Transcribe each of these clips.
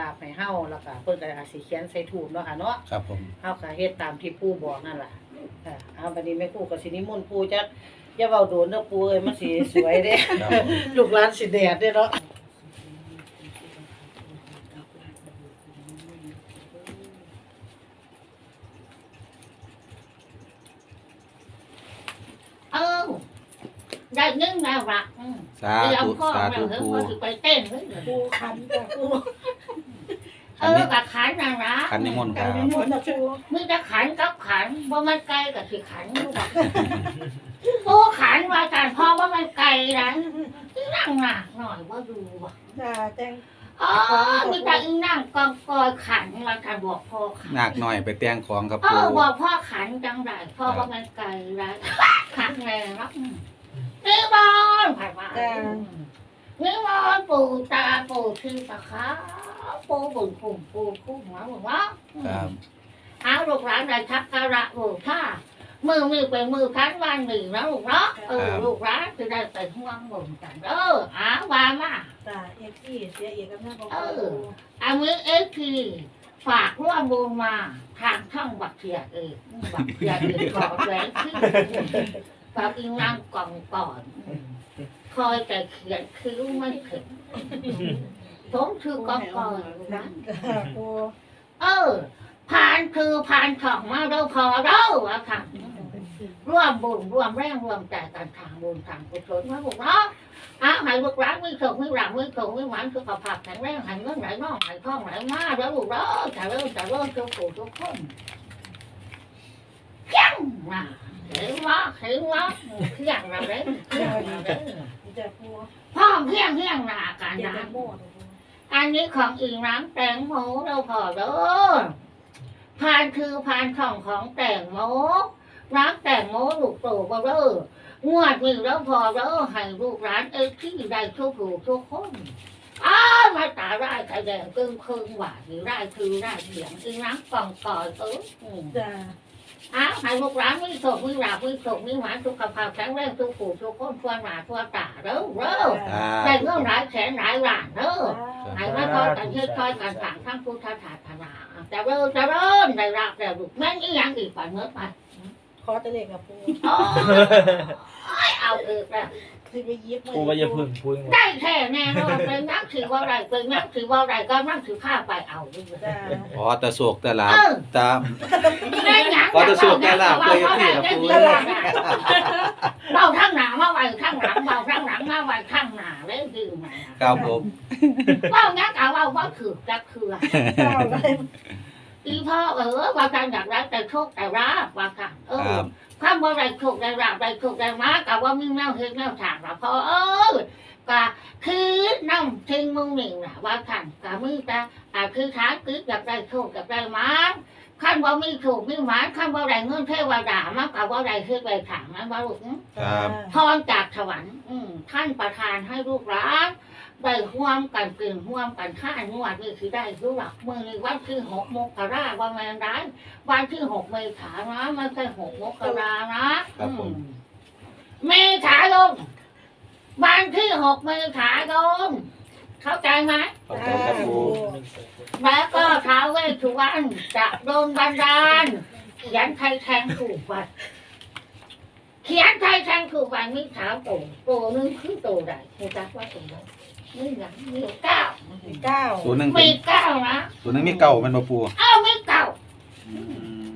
ลาภให้เฮาแล้วก็เพิ่นก็อาจสิเขียนใส่ถูกเนาะค่ะเนาะครับผม เฮาก็เฮ็ดตามที่ปู่บอกนั่นล่ะค่ะเอาบัดนี้แม่ครูก็สินิมนต์ปู่จักอย่าเว้าโดนเด้อปู่เอ้ยมันสิสวยเด้ ครับผม ลูกหลานสิแดดเด้เนาะเออได้เงินแล้วละอืมสาเดี๋ยวธุพ่อสาเราธุเถอะปูพ่อสิไปเต้นเลยปูคันจ้ะปู เออกับขันนะนะขันนิมนต์ครับมนต์นะปูมึงจะขันกับขันว่ามันไกลกับสิขันรู้ป่ะโอ้ขันว่าการพ่อว่ามันไกลนะนั่งหนักหน่อยว่าดูว่ะจ้าแจ้งอ๋อมีแต่อีนั่งกองกอยขันว่าการบอกพ่อขันหนักหน่อยไปแต่งของครับเอปูอบอกพ่อขันจังไรพ่อว่ามันไกลนะขันแรงนะนี่บอลผ่านมานี่มันปูตาปูชื่อปะคะ ปูบุญคุมปูคุ้มหัวบอกว่าครับเอาลูกหลานได้ทักการะบูชามือมีเป็นมือคันวันหนึ่งนะลูกเนาะเออลูกหลานจะได้ไปห่วงบุญกันเอออาว่ามาจ้าเอฟซีเสียเอกกับหน้าบอกเอออามือเอฟพีฝากร่วมบุญมาทางช่องบักเทียเองบักเทียเองขอแหวนที่ฝากอีนางกล่องก่อนคอยแต่เขียนคิ้วไม่ถึง ผมคือกอก่อนนะปูเออ ผ่านคือผ่านช่องมาเราพอเราว่าค่ะร่วมบุญร่วมแรงร่วมใจกันทางบุญทางกุศลมาบุกเนาะอาหายลูกหลานไม่ส่งไม่หลังไม่ส่งไม่หวานสุขภาพแข็งแรงหายเงินไหลนอกไหลท่องไหลมาแล้วลูกเนาะจะเริ่มจะเริ่มทุกผู้ทุกคนเพียงนะเห็นว่าเห็นว่าเพียงเราเลยเพียงเราเลยจ้าปูพ่อเพียงเพียงหนากันนะโม อันนี้ของอีน้ำแตงโมเราพอเด้อพานคือพานของของแตงโมน้ำแตงโมลูกโตบ่เด้องวดนี้แล้วพอเด้อให้ลูกร้านเอ้ที่ได้ทุกผู้ทุกคนอ้ามาตาได้ไข่แดงครึ่งครึ่งหวานได้คือได้เสียงอีน้ำกล่องก่อยเออจ้า อ้าวให้ลูกร้านมีโศกมีหลาบมีโศกมีหวานสุขภาพแข็งแรงทุกผู้ทุกคนทั่วหน้าทั่วตาเด้อเด้อสาได้ธุเงินหลายแสนหลายล้านเด้อจ้าให้มาคอยกันเชื่อคอยกันสั่งทั้งพุทธศาสนาจะเริ่มจะเริ่มได้รับแล้วลูกแม่งอีหยังอีกไปเมื่อไปข อตะเล็กกับปูโอ้ยเอาอีกแล้วคือไปยิบกูก็จะพึ่งพูดได้แค่แน่นอนเป็นนักถือว่าไรเป็นนักถือว่าไรก็นั่งถือข้าไปเอาด้วยจ้าขอแตะโศกแตะลาบตามได้หยังขอจะสู้แก้ลาบเพื่อให้พี่กับปูเบาทั้งหนามาไว้ทั้งหลังเบาทั้งหลังมาไว้ทั้งหนาเลยคือมาครับผมเบานักเอาว่าว่าถือจะคือเจ้าได้ อีพ่อเออว่าการอยากรักแต่โชคแต่ราบว่าค่ะเอคอรับข้ามว่าไรโชคได้ราบไรโชคได้มากับว่ามีแนวเฮ็ดแนวทางละพ่อเออก็คือน้ำทิ้งมึงหนึ่งนะว่าขันก็มีแต่อ่าคือท้าคืออยากได้โชคอยากได้มา ขั้นว่ามีโชคมีหมาขั้นว่าไรเงินเทวดามากับว่าไรเฮ็ดไรทางนั้นว่าลูกครับ พรจากสวรรค์อืมท่านประทานให้ลูกหลาน ได้ห่วมกันกลืนห่วมกันข้านวดนี่คือได้รู้หลักมือในวันที่หกมกราวันแมนได้วันที่หกเมษายนนะไม่ใช่หกมกรานะครับผมอืเมษายนวันที่หกเมษายนเข้าใจไหมขอบคุณครับปูแล้วก็ท้าวเวสสุวรรณจะโดนบันดาลเขียนไทยแทงถูกวันเขียนไทยแทงถูกวันมีขาวโตโตนึงคือโตใดคุณจักว่าโตใด นี่หลังมีเก้าเก้าศูนย์หนึ่งเป็มีนเก้านะ ศูนย์หนึ่งมีเก่าเป็นบ่ปูอ้าวมีเก้าอืม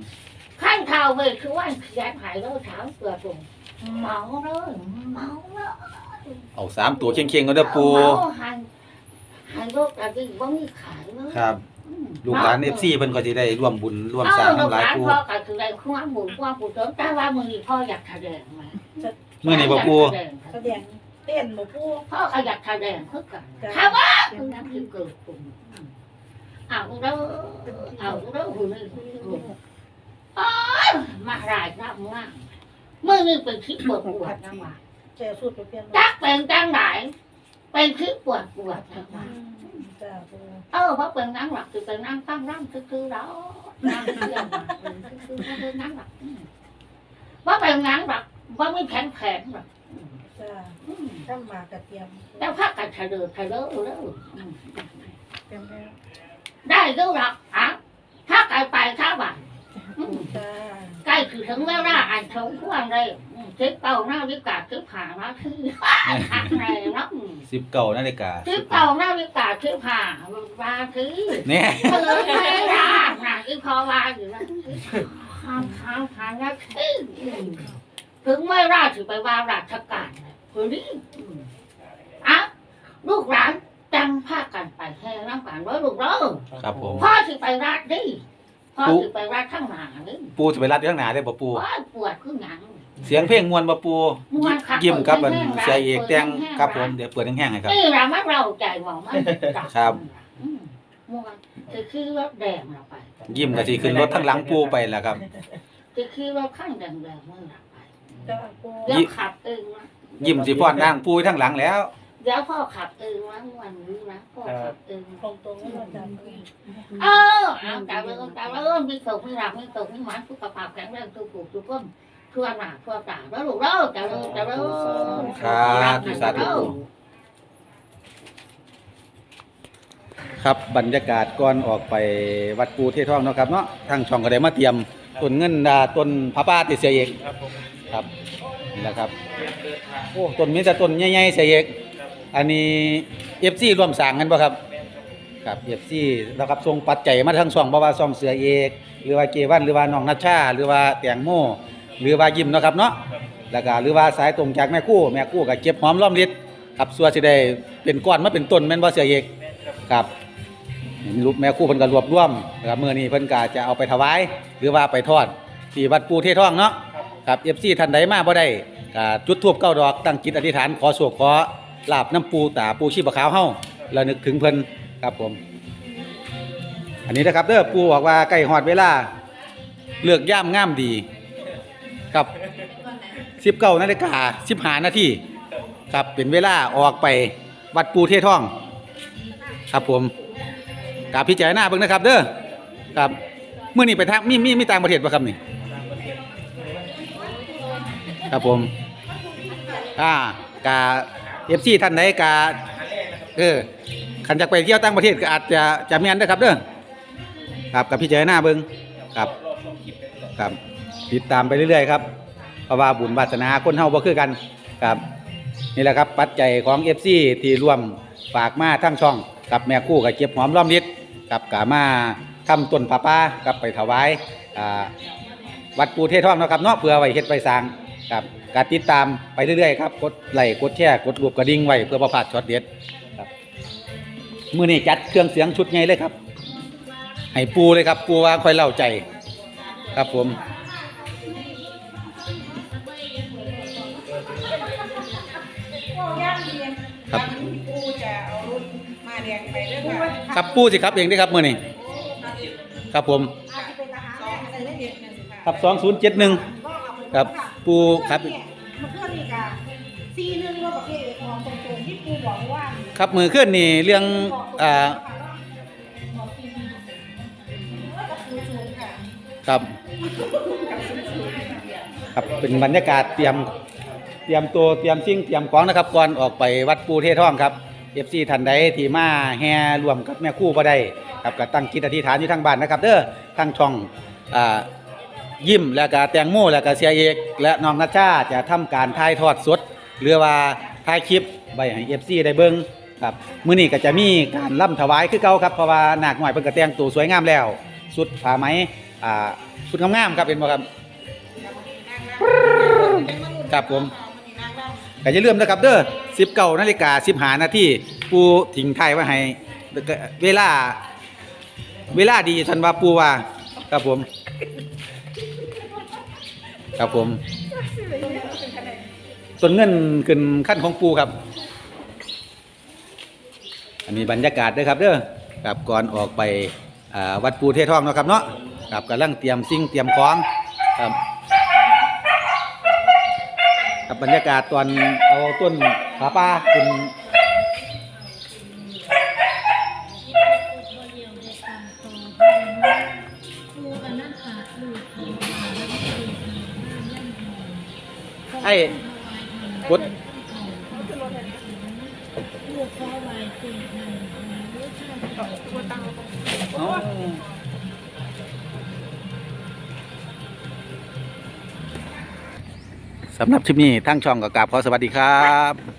ขั้นท้าวเวสสุวรรณเขียนหายแล้วถามเกลือตรงเมาเลยเมาเลยเอาสามตัวเคียงๆก็ได้อปูเมาหันหันโรคอะไรว่ามีขายเลยครับ อืมลูกหลานเอฟซีเพิ่นก็สิได้ร่วมบุญร่วมสร้างเออลูน้ำกหลายหลานปูพ่อก็คือได้ความบุญความบุญแต่ว่ามือนี้พ่ออยากแสดงมาเมื่อนี้บ่ปูแสดงแสดง เต้นบ่ปูพ่อก็อยากแสดงเพื่อกันถ้าว่าคือนั้นคือเกิดปุ่มเอาแล้วเอาแล้วหุ่นนี่อ๋อมารายรับงานมือนี้เป็นคลิปปวดปวดนะว่าแจสูตรไปเปลี่ยนจักเป็นจังไหนเป็นคลิปปวดปวดนะว่าจ้าปูเออเพราะเป็นนั่งหลักคือเป็นนั่งตั้งร่างคือคือแล้วนั่งเที่ยวมาเป็นคือคือคือนั่งหลักอืมว่าเป็นนั่งหลักว่าไม่แข็งแข็งหรอก จ้าอืมข้ามมากระเทียมแล้วพักกันเฉลิมเฉลิมเฉลิมอืมลี่ยนแล้วได้ดูหรอกอะถ้าไกลไปถ้าบ้านอืมจ้าใกล้คือถึงเวลาอันสมควรเลยอืมทิศเป่าหน้าวิกาทิศผ่ามาที่อันไหนเนาะสิบเก้านาฬิกาทิศเป่าหน้าวิกาทิศผ่ามาที่เนี่ยเออไม่ได้หนักอีพอวาอยู่นะข้ามข้ามข้ามนะที่ถึงไม่ราชไปว่าราชการ คนนี้อืมอะลูกหลานจังพากันไปแห่น้ำกันว่าลูกเด้อครับผม พ่อสิไปราชดิพ่อสิไปราชข้างหน้านี่ปูจะไปรัดอยู่ข้างหน้าได้บ่ปูว่าปวดขึ้นหนัง เสียงเพลงมวนบ่ปูม่วนคักยิ้มกับมันเปิดแห้งๆเสียเอกแต่งเปิดแห้งๆครับผมเดี๋ยวเปิดแห้งๆให้ครับ นี่เรามาเราใจหวังมันจับครับ อืมม่วนคือคือรถแดงเราไป ยิ้มก็สิขึ้นรถทั้งหลังปูไปแล้วครับ คือคือรถข้างแดงแดงมื่อเราไปจ้าปูเดี๋ยวขับเองนะ ยิ้มสิฟ้อนนั่งปูทั้งหลังแล้ว เดี๋ยวพ่อขับเองนะวันนี้นะพ่อขับเองตรงตรงๆว่าจ้าปูเออเอาแต่เรื่องแต่เรื่องมีสุขมีหลักมีสุขมีหมันสุขภาพแข็งแรงทุกผู้ทุกคนทั่วหน้าทั่วตาแล้วลูกเล่าแต่เรื่องแต่เรื่องครับสาธุครับบรรยากาศก่อนออกไปวัดปูเททองเนาะครับเนาะทางช่องก็ได้มาเตรียมต้นเงินดาต้นพระป้าติเสียเอกครับ นี่แหละครับโอ้ต้นมีแต่ต้นใหญ่ๆเสียเอกอันนี้ FC ร่วมสร้างกันบ่ครับครับ FC แล้วครับส่งปัจจัยมาทั้งช่องบ่ว่าช่องเสือเอกหรือว่าเกวันหรือว่าน้องนัชชา หรือว่าแตงโมหรือว่ายิมเนาะครับเนาะแล้วก็หรือว่าสายตรงจากแม่คู่แม่คู่ก็เก็บหอมรอมริดครับส่วนสิได้เป็นก้อนมาเป็นต้นแม่นบ่เสือเอกครับรูปแม่คู่เพิ่นก็รวบรวมครับมื้อนี้เพิ่นก็จะเอาไปถวาย หรือว่าไปทอดที่วัดปูเททองเนาะ ครับ FC ท่านใดมาบ่ได้ก็จุดธูปเก้าดอกตั้งจิตอธิษฐานขอโชคขอลาบน้ำปูตาปูชีพขาวเฮาแล้วนึกถึงเพิ่นครับผม อันนี้นะครับเด้อปูบอกว่าใกล้ฮอดเวลา เลือกย่ามง่ามดี ครับ19นาฬิกา15นาทีครับเป็นเวลาออกไปวัดปูเทท่อง ครับผมกับพิจารณาเบิ่งนะครับ เด้อครับเมื้อนี้ไปทางมีมีมีต่างประเทศบ่ครับนี่ ครับผม อ่ากา FC ท่านใดกาเออคันอยากไปเที่ยวต่างประเทศก็อาจจะจะแม่นเด้ครับเด้อครับกับพิจารณาเบิงครับครับติดตามไปเรื่อยๆครับเพราะว่าบุญวาสนาคนเฮาบ่คือกันครับนี่แหละครับปัจจัยของ FC ที่ร่วมฝากมาทั้งช่องกับแม่คู่กับเก็บหอมรอมริดกับกามาทำต้นผ้าป่ากับไปถวายอ่าวัดปูเททองนะครับเนาะเพื่อไว้เฮ็ดไว้สร้าง ครับการติดตามไปเรื่อยๆครับกดไลค์กดแชร์กดรูปกระดิ่งไว้เพื่อประพลาดช็อตเด็ดครับมื้อนี้จัดเครื่องเสียงชุดใหญ่เลยครับให้ปูเลยครับปูว่าค่อยเล่าใจ ครับผมครับปูจะเอารุ่นมาเรียงไปเรื่องว่าครับปูสิครับเองเด้อครับมื้อนี้ครับผมอาจจะเป็นทหารแม่อะไรได้เด็ดหนึ่ง ค่ะครับ2071ครับปูครับเมื่อคืนนี่ค่ะซีหนึงว่าประเภทของตรงๆที่ปูบอกว่าครับมือขึ้นนี่เรื่องอ่าบอกซีหนึ่งแล้วก็ปูชูค่ะครับ ครับเป็นบรรยากาศเตรียมเตรียมตัวเตรียมสิ่งเตรียมของนะครับก่อนออกไปวัดปูเทท่องครับเอฟซีท่านใดที่มาแห่รวมกับแม่ครู่บ่ได้ครับก็ตั้งจิตอธิษฐานอยู่ทางบ้านนะครับ เด้อทางช่องอ่า ยิ้มแล้วก็แตงโมแล้วก็เสียเอกและน้องนัชชาจะทำการถ่ายทอดสดหรือว่าถ่ายคลิปไว้ให้เอฟซีได้เบิ่งครับมื้อนี้ก็จะมีการล่ำถวายคือเก่าครับเพราะว่านาคน้อยเพิ่นก็แต่งตัวสวยงามแล้วสุดผ้าไหมอ่าสุดงามๆครับเป็นบ่ครับครับผมก็อย่าลืมนะครับเด้อ19นาฬิกา15นาทีปูทิ้งท้ายไว้ให้เวลา เวลาดีฉันว่าปูว่าครับผม ครับผมส่วนเงินขึ้นขั้นของปูครับ อันนี้บรรยากาศด้อครับเด้อครับก่อนออกไปวัดปูเททองเนาะครับเนาะครับกำลังเตรียมสิ่งเตรียมของครับครับบรรยากาศตอนเอาต้นผาป่าขึ้น ไอ้กดลูกขอไหว้จริงให้รู้ชาติตัวตังอ๋อสำหรับคลิปนี้ทั้งช่องกับกราบขอสวัสดีครับ